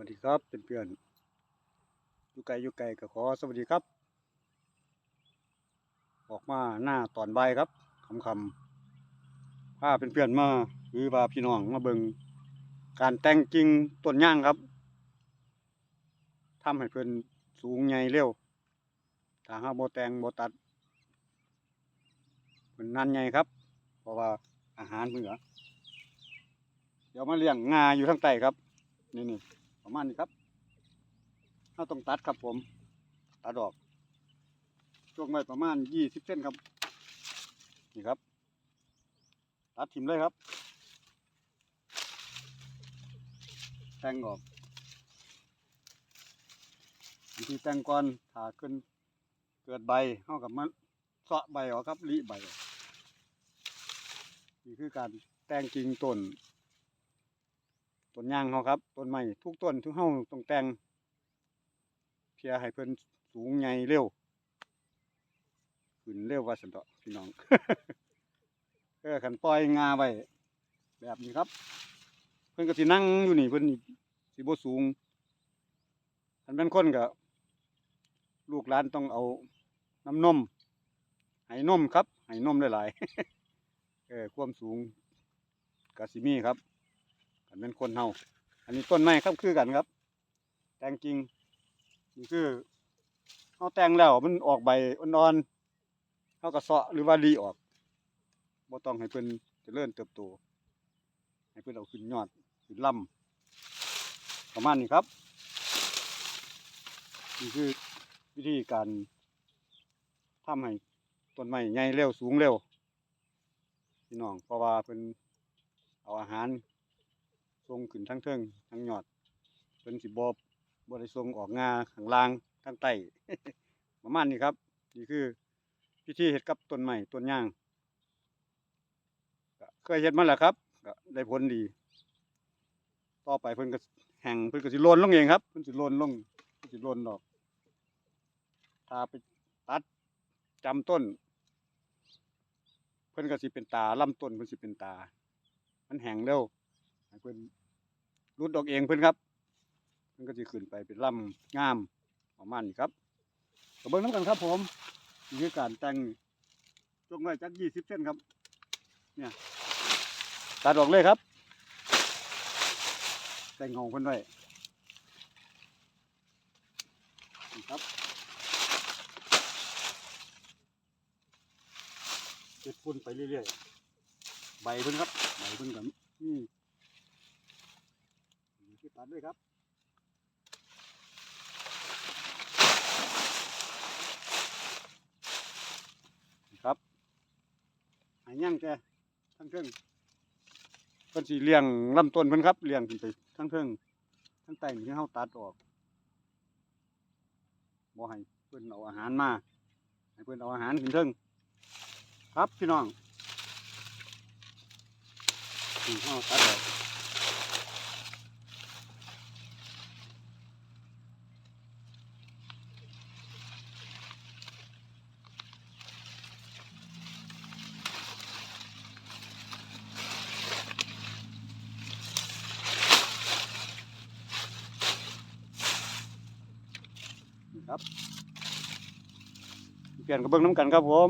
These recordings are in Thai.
วัสดีครับเพื่อนๆอยู่ไกลอยู่ไกลก็ขอสวัสดีครับ ออกมาหน้าตอนใบครับคำคำๆพาเพื่อนมาหรือว่าพี่น้องมาเบิงการแต่งจริงต้นย่างครับทำให้เพื่อนสูงใหญ่เร็วถ้าห้าโบแต่งโบตัดเป็นนันใหญ่ครับ เพราะว่าอาหารเพื่อเดี๋ยวมาเลี้ยงงาอยู่ทางใต้ครับนี่นี่ ประมาณนี้ครับเราต้องตัดครับผม ตัดออกช่วงไว้ประมาณยี่สิบเส้นครับ นี่ครับ ตัดทิ่มเลยครับ แต่งออกวิธีแตงก่อนถ้าขึ้นเกิดใบเข้ากับมันเสาะใบออกครับรีใบออกนี่คือการแตงจริงต้น ต้นยางเขาครับต้นไม้ทุกต้นทุกเฮาต้องแต่งเพียให้เพิ่นสูงใหญ่เร็วขึ้นเร็วว่าสันเถาะพี่น้องเออขันปล่อยงาไว้แบบนี้ครับ เพิ่นก็สินั่งอยู่นี่เพิ่นสิบ่สูงคันเป็นคนก็ลูกหลานต้องเอาน้ำนมให้นมครับให้นมหลายๆเออความสูงก็สิมีครับ อันเป็นคนเฮาอันนี้ต้นไม้ครับคือกันครับ แตงจริงนี่คือเฮาแตงแล้วมันออกใบอ่อนๆเฮาก็เสาะหรือว่ารีออกบ่ต้องให้เพิ่นเจริญเติบโตให้เพิ่นเอาขึ้นยอดขึ้นลำประมาณนี้ครับนี่คือวิธีการทำให้ต้นไม้ใหญ่เร็วสูงเร็วพี่น้องเพราะว่าเพิ่นเอาอาหาร ส่งขึ้นทั้งเทิงทั้งหยอดเป็นสิบบบ่ได้ส่งออกงาข้างล่างทั้งใต้ประมาณนี้ครับ นี่คือพิธีเฮ็ดกับต้นไม้ต้นย่างเคยเฮ็ดมาแล้วครับได้ผลดี ต่อไปเพิ่นก็แห้งเพิ่นก็สิโลนลงเองครับเพิ่นสิโลนลงเพิ่นสิโลนดอกถ้าไปตัดจำต้น เพิ่นก็สิเป็นตาลำต้นเพิ่นสิเป็นตา มันแห้งเร็ว ให้เพิ่นรุดออกเองเพิ่นครับเพิ่นก็สิขึ้นไปเป็นลำงามประมาณนี้ครับก็เบิ่งน้ำกันครับผมนี่คือการแต่งจงไว้จักยี่สิบเส้นครับ เนี่ยตัดออกเลยครับ แต่งของเพิ่นไว้ครับเก็บฝุ่นไปเรื่อยๆ ใบเพิ่นครับ ใบเพิ่นกับนี่ นี่คือตัดด้วยครับครับหายย่างแกทั้งเครื่องเพิ่นสิเลี้ยงลำต้นเพิ่นครับเลี้ยงขึ้นไปทั้งเครื่องทั้งไตนี่เฮาตัดออกบ่ให้เพิ่นเอาอาหารมาให้เพิ่นเอาอาหารขึ้นเทิงครับพี่น้องนี่เฮาตัดออก ครับ เปลี่ยนกระเบื้องน้ำกันครับผม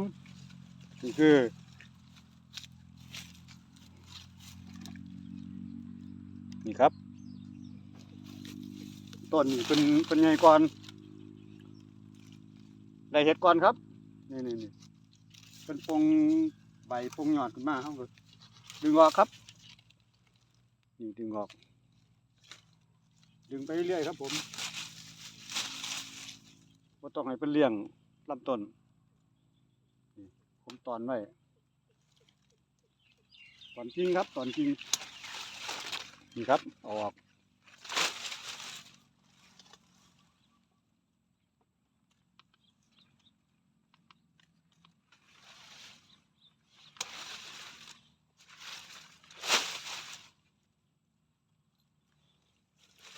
นี่คือนี่ครับต้นนี่เป็นเป็นไงก่อนได้เห็ดก่อนครับนี่นี่นี่เป็นปงใบปงหยอดขึ้นมาเขาก็ดึงออกครับนี่ดึงออก ดึงไปเรื่อยครับผม ก็ต้องให้เป็นเลี้ยงลำต้นผมตอนไว้ตอนจริงครับตอนจริงนี่ครับอออก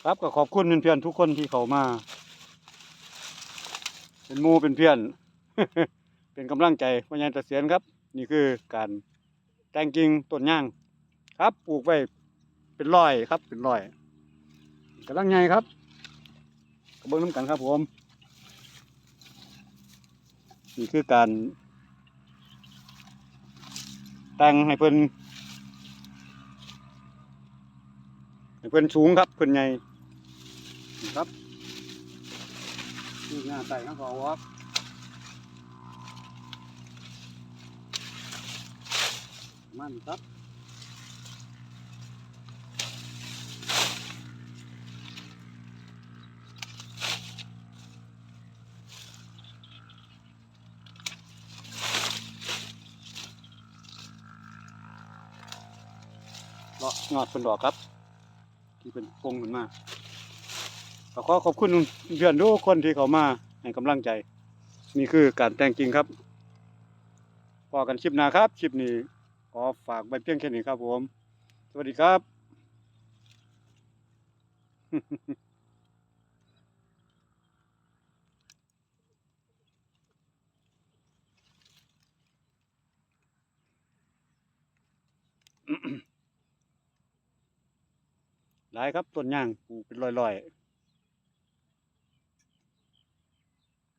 ครับก็ขอบคุณเพื่อนๆทุกคนที่เขามา เป็นมูเป็นเพื่อน เป็นกำลังใจพญานตะเสียนครับ นี่คือการแต่งกิ่งต้นย่าง ครับปลูกไว้เป็นร้อยครับ เป็นร้อยกำลังไงครับกระเบื้องน้ำกันครับผมนี่คือการแต่งให้เพิ่นให้เพิ่นสูงครับเพิ่นใหญ่ครับ นี่งานใส่ข้างขอวอกมันครับเลาะยอดเป็นดอกครับ ที่เป็นปงขึ้นมา ก็ขอขอบคุณเพื่อนทุกคนที่เขามาให้กำลังใจ นี่คือการแต่งจริงครับพอกันคลิปหน้าครับคลิปนี้ขอฝากไว้เพียงแค่นี้ครับผม สวัสดีครับ หลายครับต้นย่างปลูกเป็นร้อยๆ